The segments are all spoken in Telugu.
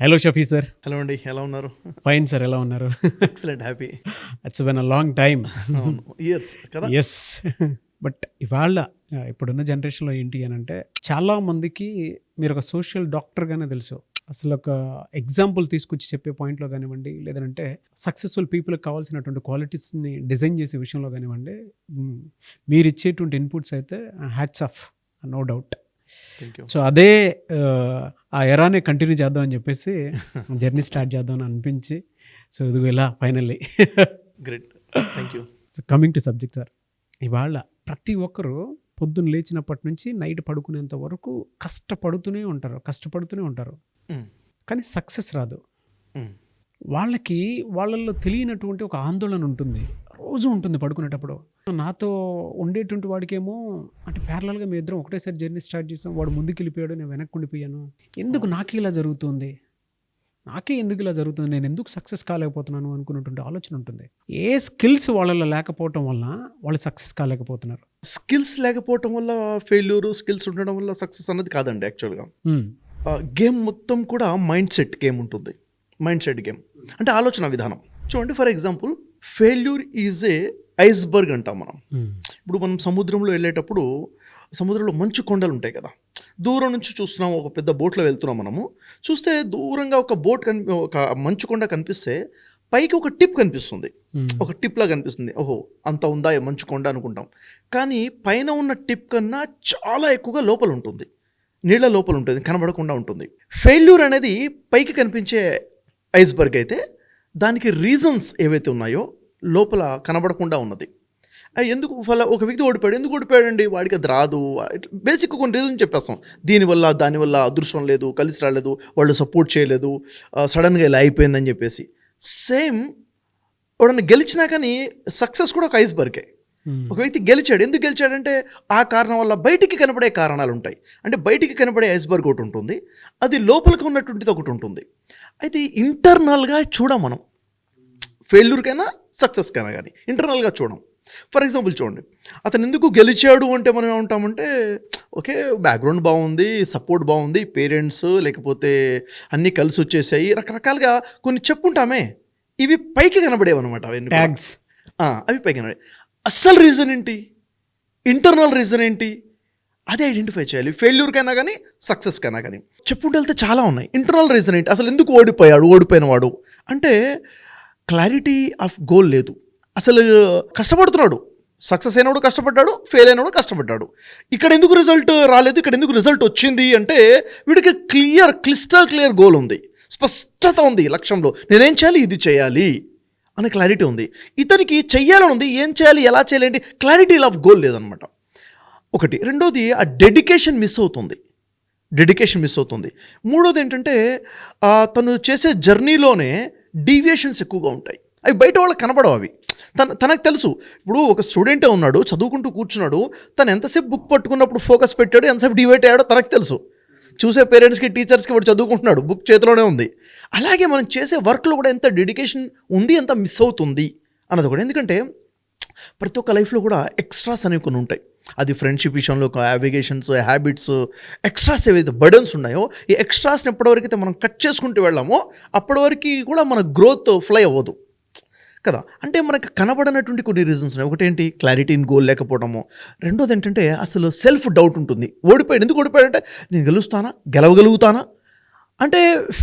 హలో షఫీ సార్ హలో అండి. ఎలా ఉన్నారు? ఫైన్ సార్ ఎలా ఉన్నారు? Excellent happy it's when a long time years కదా? ఎస్ బట్ ఇవాళ ఇప్పుడున్న జనరేషన్లో ఏంటి అని అంటే చాలా మందికి మీరు ఒక సోషల్ డాక్టర్గానే తెలుసు. అసలు ఒక ఎగ్జాంపుల్ తీసుకొచ్చి చెప్పే పాయింట్లో కానివ్వండి లేదంటే సక్సెస్ఫుల్ పీపుల్కి కావాల్సినటువంటి క్వాలిటీస్ని డిజైన్ చేసే విషయంలో కానివ్వండి మీరు ఇచ్చేటువంటి ఇన్పుట్స్ అయితే hats off no doubt so అదే ఆ, ఎరానే కంటిన్యూ చేద్దాం అని చెప్పేసి జర్నీ స్టార్ట్ చేద్దాం అని అనిపించి సో ఇదిగో ఇలా finally. Great thank you so coming to subject sir ఇవాళ ప్రతి ఒక్కరు పొద్దున్న లేచినప్పటి నుంచి నైట్ పడుకునేంత వరకు కష్టపడుతూనే ఉంటారు కష్టపడుతూనే ఉంటారు. కానీ సక్సెస్ రాదు. వాళ్ళకి వాళ్ళల్లో తెలియనటువంటి ఒక ఆందోళన ఉంటుంది. రోజు ఉంటుంది పడుకునేటప్పుడు. నాతో ఉండేటువంటి వాడికేమో అంటే ప్యారలల్గా మీ ఇద్దరం ఒకటేసారి జర్నీ స్టార్ట్ చేసాం. వాడు ముందుకు వెళ్ళిపోయాడు నేను వెనక్కి ఉండిపోయాను. ఎందుకు నాకే ఇలా జరుగుతుంది? నాకే ఎందుకు ఇలా జరుగుతుంది? నేను ఎందుకు సక్సెస్ కాలేకపోతున్నాను అనుకున్నటువంటి ఆలోచన ఉంటుంది. ఏ స్కిల్స్ వాళ్ళలో లేకపోవటం వల్ల వాళ్ళు సక్సెస్ కాలేకపోతున్నారు? స్కిల్స్ లేకపోవటం వల్ల ఫెయిల్యూర్ స్కిల్స్ ఉండడం వల్ల సక్సెస్ అన్నది కాదండి యాక్చువల్గా. గేమ్ మొత్తం కూడా మైండ్ సెట్ గేమ్ ఉంటుంది. మైండ్ సెట్ గేమ్ అంటే ఆలోచన విధానం. చూడండి for example failure is a iceberg అంటాం మనం. Hmm. ఇప్పుడు మనం సముద్రంలో వెళ్ళేటప్పుడు సముద్రంలో మంచు కొండలు ఉంటాయి కదా. దూరం నుంచి చూస్తున్నాం ఒక పెద్ద బోట్లో వెళ్తున్నాం మనము. చూస్తే దూరంగా ఒక బోట్ కనిపి ఒక మంచు కొండ కనిపిస్తే పైకి ఒక టిప్ కనిపిస్తుంది. Hmm. ఒక టిప్లా కనిపిస్తుంది. ఓహో అంత ఉందా మంచు కొండ అనుకుంటాం. కానీ పైన ఉన్న టిప్ కన్నా చాలా ఎక్కువగా లోపల ఉంటుంది. నీళ్ళ లోపల ఉంటుంది కనబడకుండా ఉంటుంది. ఫెయిల్యూర్ అనేది పైకి కనిపించే ఐస్బర్గ్ అయితే దానికి రీజన్స్ ఏవైతే ఉన్నాయో లోపల కనబడకుండా ఉన్నది. ఎందుకు ఫల ఒక వ్యక్తి ఓడిపోయాడు ఎందుకు ఓడిపోయాడండి? వాడికి అది రాదు. బేసిక్ కొన్ని రీజన్ చెప్పేస్తాం. దీనివల్ల దానివల్ల అదృష్టం లేదు కలిసి రాలేదు వాళ్ళు సపోర్ట్ చేయలేదు సడన్గా ఇలా అయిపోయిందని చెప్పేసి. సేమ్ వాడని గెలిచినా కానీ సక్సెస్ కూడా ఒక ఐస్బర్గే Hmm. ఒక వ్యక్తి గెలిచాడు. ఎందుకు గెలిచాడంటే ఆ కారణం వల్ల బయటికి కనబడే కారణాలు ఉంటాయి అంటే బయటికి కనబడే ఐస్బర్గ్ ఒకటి ఉంటుంది. అది లోపలికి ఉన్నటువంటిది ఒకటి ఉంటుంది. అయితే ఇంటర్నల్గా చూడం మనం. ఫెయిల్యూర్కైనా సక్సెస్కైనా కానీ ఇంటర్నల్గా చూడం. ఫర్ ఎగ్జాంపుల్ చూడండి అతను ఎందుకు గెలిచాడు అంటే మనం ఏమంటామంటే ఓకే బ్యాక్గ్రౌండ్ బాగుంది సపోర్ట్ బాగుంది పేరెంట్స్ లేకపోతే అన్నీ కలిసి వచ్చేసాయి రకరకాలుగా కొన్ని చెప్పుంటామే. ఇవి పైకి కనబడేవి అనమాట అవన్నీ. ట్యాగ్స్ అవి పైకి కనబడే అస్సలు రీజన్ ఏంటి? ఇంటర్నల్ రీజన్ ఏంటి? అదే ఐడెంటిఫై చేయాలి. ఫెయిల్యూర్కైనా కానీ సక్సెస్కైనా కానీ చెప్పుకుంటూ వెళ్తే చాలా ఉన్నాయి. ఇంటర్నల్ రీజన్ ఏంటి? అసలు ఎందుకు ఓడిపోయాడు? ఓడిపోయిన వాడు అంటే క్లారిటీ ఆఫ్ గోల్ లేదు. అసలు కష్టపడుతున్నాడు. సక్సెస్ అయినవాడు కష్టపడ్డాడు ఫెయిల్ అయినవాడు కష్టపడ్డాడు. ఇక్కడ ఎందుకు రిజల్ట్ రాలేదు? ఇక్కడ ఎందుకు రిజల్ట్ వచ్చింది? అంటే వీడికి క్లియర్ క్లిస్టల్ క్లియర్ గోల్ ఉంది. స్పష్టత ఉంది లక్ష్యంలో. నేనేం చేయాలి? ఇది చేయాలి అనే క్లారిటీ ఉంది. ఇతనికి చెయ్యాలని ఉంది. ఏం చేయాలి? ఎలా చేయాలి? ఏంటి క్లారిటీ ఆఫ్ గోల్ లేదనమాట. ఒకటి. రెండోది ఆ డెడికేషన్ మిస్ అవుతుంది. డెడికేషన్ మిస్ అవుతుంది. మూడోది ఏంటంటే తను చేసే జర్నీలోనే డీవియేషన్స్ ఎక్కువగా ఉంటాయి. అవి బయట వాళ్ళకి కనబడవు అవి. తన తనకు తెలుసు. ఇప్పుడు ఒక స్టూడెంటే ఉన్నాడు చదువుకుంటూ కూర్చున్నాడు తను ఎంతసేపు బుక్ పట్టుకున్నప్పుడు ఫోకస్ పెట్టాడు ఎంతసేపు డివైట్ అయ్యాడో తనకు తెలుసు. చూసే పేరెంట్స్కి టీచర్స్కి వాడు చదువుకుంటున్నాడు బుక్ చేతిలోనే ఉంది. అలాగే మనం చేసే వర్క్లో కూడా ఎంత డెడికేషన్ ఉంది ఎంత మిస్ అవుతుంది అన్నది కూడా. ఎందుకంటే ప్రతి ఒక్క లైఫ్లో కూడా ఎక్స్ట్రాస్ అనేవి కొన్ని ఉంటాయి. అది ఫ్రెండ్షిప్ విషయంలో అవిగేషన్స్ హ్యాబిట్స్ ఎక్స్ట్రాస్ ఏవైతే బర్డన్స్ ఉన్నాయో ఈ ఎక్స్ట్రాస్ని ఎప్పటివరకు అయితే మనం కట్ చేసుకుంటూ వెళ్ళామో అప్పటివరకు కూడా మన గ్రోత్ ఫ్లై అవ్వదు. కదా? అంటే మనకు కనబడనటువంటి కొన్ని రీజన్స్ ఉన్నాయి. ఒకటేంటి? క్లారిటీ ఇన్ గోల్ లేకపోవడము. రెండోది ఏంటంటే అసలు సెల్ఫ్ డౌట్ ఉంటుంది. ఓడిపోయాడు. ఎందుకు ఓడిపోయాడంటే నేను గెలుస్తానా? గెలవగలుగుతానా? అంటే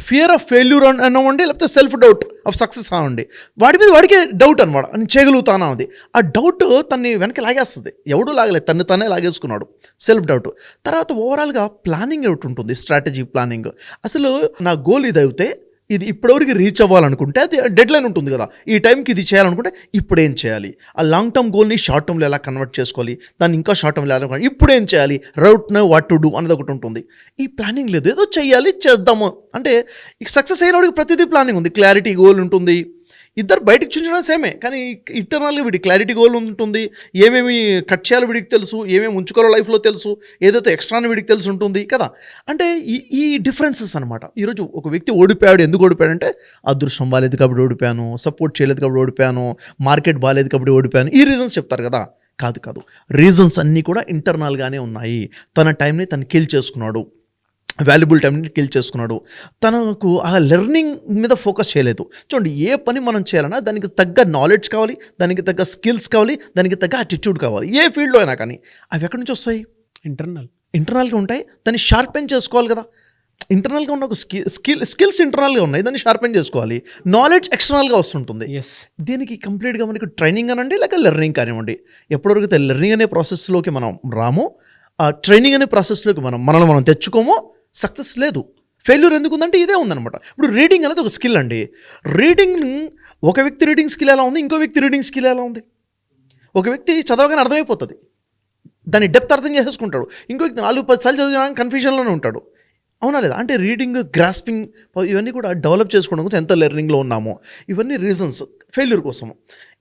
ఫియర్ ఆఫ్ ఫెయిల్యూర్ అనండి లేకపోతే సెల్ఫ్ డౌట్ ఆఫ్ సక్సెస్ అవ్వండి వాడి మీద వాడికే డౌట్ అనమాట నేను చేయగలుగుతానా అది? ఆ డౌట్ తన్ని వెనక లాగేస్తుంది. ఎవడు లాగలేదు. తన్ని తనే లాగేసుకున్నాడు. సెల్ఫ్ డౌట్ తర్వాత ఓవరాల్గా ప్లానింగ్ ఒకటి ఉంటుంది. స్ట్రాటజీ ప్లానింగ్ అసలు నా గోల్ ఇది అయితే ఇది ఇప్పటివరకు రీచ్ అవ్వాలనుకుంటే అది డెడ్ లైన్ ఉంటుంది కదా. ఈ టైంకి ఇది చేయాలనుకుంటే ఇప్పుడేం చేయాలి? ఆ లాంగ్ టర్మ్ గోల్ని షార్ట్ టర్మ్లో ఎలా కన్వర్ట్ చేసుకోవాలి? దాన్ని ఇంకా షార్ట్ టర్మ్లో ఎలా కన్వర్ట్ చేయాలి? Route know what to do అనేది ఒకటి ఉంటుంది. ఈ ప్లానింగ్ లేదు. ఏదో చేయాలి చేద్దాము. అంటే ఇక సక్సెస్ అయినవాడికి ప్రతిదీ ప్లానింగ్ ఉంది. క్లారిటీ గోల్ ఉంటుంది. ఇద్దరు బయటకు చూపించడం సేమే. కానీ ఇంటర్నల్గా వీడి క్లారిటీ గోల్ ఉంటుంది ఏమేమి కట్ చేయాలి వీడికి తెలుసు ఏమేమి ఉంచుకోవాలో లైఫ్లో తెలుసు ఏదైతే ఎక్స్ట్రాని వీడికి తెలిసి ఉంటుంది కదా. అంటే ఈ ఈ డిఫరెన్సెస్ అనమాట ఈరోజు ఒక వ్యక్తి ఓడిపోయాడు ఎందుకు ఓడిపోయాడంటే అదృష్టం బాగాలేదు కాబట్టి ఓడిపోయాను సపోర్ట్ చేయలేదు కాబట్టి ఓడిపోయాను మార్కెట్ బాగాలేదు కాబట్టి ఓడిపోయాను. ఈ రీజన్స్ చెప్తారు కదా. కాదు కాదు. రీజన్స్ అన్నీ కూడా ఇంటర్నల్గానే ఉన్నాయి. తన టైంని తను కిల్ చేసుకున్నాడు. వాల్యుబుల్ టైంని కిల్ చేసుకున్నాడు. తనకు ఆ లెర్నింగ్ మీద ఫోకస్ చేయలేదు. చూడండి ఏ పని మనం చేయాలన్నా దానికి తగ్గ నాలెడ్జ్ కావాలి దానికి తగ్గ స్కిల్స్ కావాలి దానికి తగ్గ అటిట్యూడ్ కావాలి. ఏ ఫీల్డ్లో అయినా కానీ. అవి ఎక్కడి నుంచి వస్తాయి? ఇంటర్నల్ ఇంటర్నల్గా ఉంటాయి. దాన్ని షార్పెన్ చేసుకోవాలి కదా. ఇంటర్నల్గా ఉన్న ఒక స్కిల్ స్కిల్ స్కిల్స్ ఇంటర్నల్గా ఉన్నాయి. దాన్ని షార్పెన్ చేసుకోవాలి. నాలెడ్జ్ ఎక్స్టర్నల్గా వస్తుంటుంది. ఎస్ దీనికి కంప్లీట్గా మనకి ట్రైనింగ్ అనండి లేక లెర్నింగ్ కానివ్వండి. ఎప్పటివరకు లెర్నింగ్ అనే ప్రాసెస్లోకి మనం రామో ఆ ట్రైనింగ్ అనే ప్రాసెస్లోకి మనం మనల్ని మనం తెచ్చుకోమో సక్సెస్ లేదు. ఫెయిల్యూర్ ఎందుకు ఉందంటే ఇదే ఉందనమాట ఇప్పుడు రీడింగ్ అనేది ఒక స్కిల్ అండి. రీడింగ్ ఒక వ్యక్తి రీడింగ్ స్కిల్ ఎలా ఉంది ఇంకో వ్యక్తి రీడింగ్ స్కిల్ ఎలా ఉంది? ఒక వ్యక్తి చదవగానే అర్థమైపోతుంది. దాన్ని డెప్త్ అర్థం చేసేసుకుంటాడు. ఇంకో వ్యక్తి నాలుగు పది సార్లు చదివినా కన్ఫ్యూజన్లోనే ఉంటాడు. అవునా లేదా? అంటే రీడింగ్ గ్రాస్పింగ్ ఇవన్నీ కూడా డెవలప్ చేసుకోవడం కోసం ఎంత లెర్నింగ్లో ఉన్నామో ఇవన్నీ రీజన్స్ ఫెయిల్యూర్ కోసము.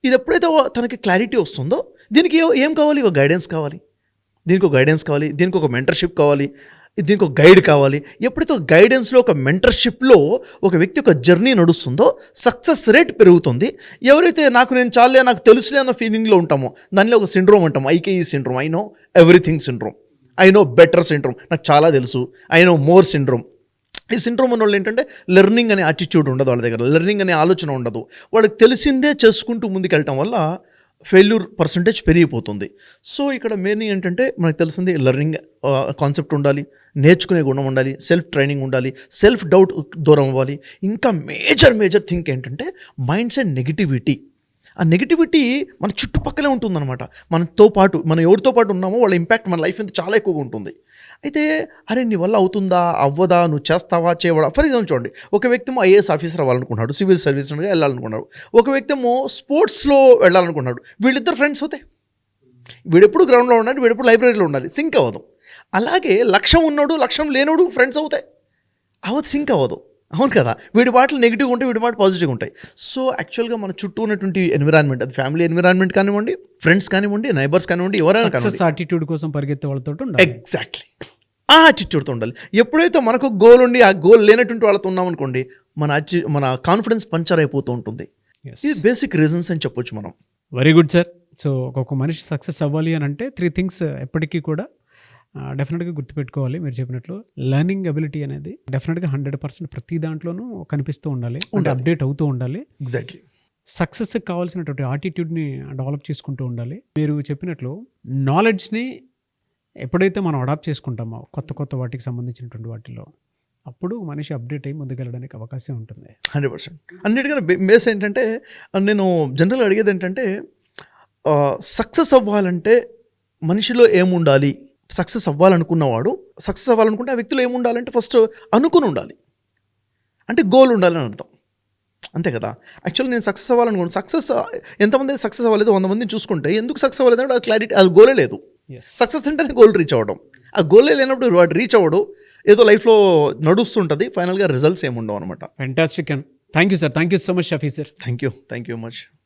ఇది ఎప్పుడైతే తనకి క్లారిటీ వస్తుందో దీనికి ఏం కావాలి? ఒక గైడెన్స్ కావాలి. దీనికి ఒక గైడెన్స్ కావాలి. దీనికి ఒక మెంటర్షిప్ కావాలి. దీనికి ఒక గైడ్ కావాలి. ఎప్పుడైతే ఒక గైడెన్స్లో ఒక మెంటర్షిప్లో ఒక వ్యక్తి ఒక జర్నీ నడుస్తుందో సక్సెస్ రేట్ పెరుగుతుంది. ఎవరైతే నాకు నేను చాలే నాకు తెలుసులే అన్న ఫీలింగ్లో ఉంటామో దానిలో ఒక సిండ్రోమ్ అంటాం. IKE syndrome I know everything syndrome I know better syndrome నాకు చాలా తెలుసు. ఐ నో మోర్ సిండ్రోమ్ ఈ సిండ్రోమ్ ఉన్న వాళ్ళు ఏంటంటే లెర్నింగ్ అనే యాటిట్యూడ్ ఉండదు వాళ్ళ దగ్గర. లెర్నింగ్ అనే ఆలోచన ఉండదు. వాళ్ళకి తెలిసిందే చేసుకుంటూ ముందుకెళ్ళటం వల్ల ఫెయిల్యూర్ పర్సంటేజ్ పెరిగిపోతుంది. సో ఇక్కడ మెయిన్ ఏంటంటే మనకు తెలిసింది లెర్నింగ్ కాన్సెప్ట్ ఉండాలి నేర్చుకునే గుణం ఉండాలి సెల్ఫ్ ట్రైనింగ్ ఉండాలి సెల్ఫ్ డౌట్ దూరం అవ్వాలి. ఇంకా మేజర్ మేజర్ థింక్ ఏంటంటే మైండ్ సెట్ నెగిటివిటీ. ఆ నెగిటివిటీ మన చుట్టుపక్కలే ఉంటుందన్నమాట. మనతో పాటు మనం ఎవరితో పాటు ఉన్నామో వాళ్ళ ఇంపాక్ట్ మన లైఫ్ మీద చాలా ఎక్కువగా ఉంటుంది. అయితే అరే నీ వల్ల అవుతుందా? అవ్వదా? నువ్వు చేస్తావా? చేయవడా ఫర్ ఎగ్జాంపుల్ చూడండి ఒక వ్యక్తి ఏమో ఐఏఎస్ ఆఫీసర్ అవ్వాలనుకున్నాడు సివిల్ సర్వీస్ వెళ్ళాలనుకున్నాడు ఒక వ్యక్తి ఏమో స్పోర్ట్స్లో వెళ్ళాలనుకున్నాడు వీళ్ళిద్దరు ఫ్రెండ్స్ అవుతాయి వీడెప్పుడు గ్రౌండ్లో ఉండాలి వీడెప్పుడు లైబ్రరీలో ఉండాలి సింక్ అవ్వదు. అలాగే లక్ష్యం ఉన్నాడు లక్ష్యం లేనోడు ఫ్రెండ్స్ అవుతాయి అవ్వదు సింక్ అవ్వదు. అవును కదా? వీడి మాటలు నెగిటివ్ ఉంటాయి వీడి మాట పాజిటివ్ ఉంటాయి. సో యాక్చువల్గా మన చుట్టూ ఉన్నటువంటి ఎన్విరాన్మెంట్ అది ఫ్యామిలీ ఎన్విరాన్మెంట్ కానివ్వండి ఫ్రెండ్స్ కానివ్వండి నైబర్స్ కానివ్వండి ఎవరైనా కానివ్వండి. యాటిట్యూడ్ కోసం పరిగెత్తే వాళ్ళతో ఉండాలి. ఎగ్జాక్ట్లీ ఆ యాటిట్యూడ్తో ఉండాలి. ఎప్పుడైతే మనకు గోల్ ఉండి ఆ గోల్ లేనటువంటి వాళ్ళతో ఉన్నాం అనుకోండి మన అచి మన కాన్ఫిడెన్స్ పంచర్ అయిపోతూ ఉంటుంది. ఇది బేసిక్ రీజన్స్ అని చెప్పొచ్చు మనం. వెరీ గుడ్ సార్ సో ఒక్కొక్క మనిషి సక్సెస్ అవ్వాలి అని అంటే త్రీ థింగ్స్ ఎప్పటికీ కూడా డెఫినెట్గా గుర్తుపెట్టుకోవాలి. మీరు చెప్పినట్లు లెర్నింగ్ అబిలిటీ అనేది డెఫినెట్గా హండ్రెడ్ పర్సెంట్ ప్రతి దాంట్లోనూ కనిపిస్తూ ఉండాలి. అంటే అప్డేట్ అవుతూ ఉండాలి. ఎగ్జాక్ట్లీ సక్సెస్కి కావాల్సినటువంటి యాటిట్యూడ్ని డెవలప్ చేసుకుంటూ ఉండాలి. మీరు చెప్పినట్లు నాలెడ్జ్ని ఎప్పుడైతే మనం అడాప్ట్ చేసుకుంటామో కొత్త కొత్త వాటికి సంబంధించినటువంటి వాటిలో అప్పుడు మనిషి అప్డేట్ అయ్యి ముందుకెళ్ళడానికి అవకాశం ఉంటుంది. హండ్రెడ్ పర్సెంట్ అన్నిటికన్నా బేస్ ఏంటంటే నేను జనరల్ అడిగేది ఏంటంటే సక్సెస్ అవ్వాలంటే మనిషిలో ఏముండాలి? సక్సెస్ అవ్వాలనుకున్నవాడు సక్సెస్ అవ్వాలనుకుంటే ఆ వ్యక్తిలో ఏముండాలంటే ఫస్ట్ అనుకుని ఉండాలి. అంటే గోల్ ఉండాలని అర్థం. అంతే కదా? యాక్చువల్లీ నేను సక్సెస్ అవ్వాలనుకున్నాను. సక్సెస్ ఎంతమంది సక్సెస్ అవ్వలేదు? వంద మందిని చూసుకుంటే ఎందుకు సక్సెస్ అవ్వలేదు అంటే క్లారిటీ అది గోలే లేదు. సక్సెస్ అంటేనే గోల్ రీచ్ అవ్వడం. ఆ గోలే లేనప్పుడు వాడు రీచ్ అవ్వడు. ఏదో లైఫ్లో నడుస్తుంటుంది. ఫైనల్గా రిజల్ట్స్ ఏముండవు అనమాట fantastic and thank you sir thank you so much Shafi sir thank you thank you much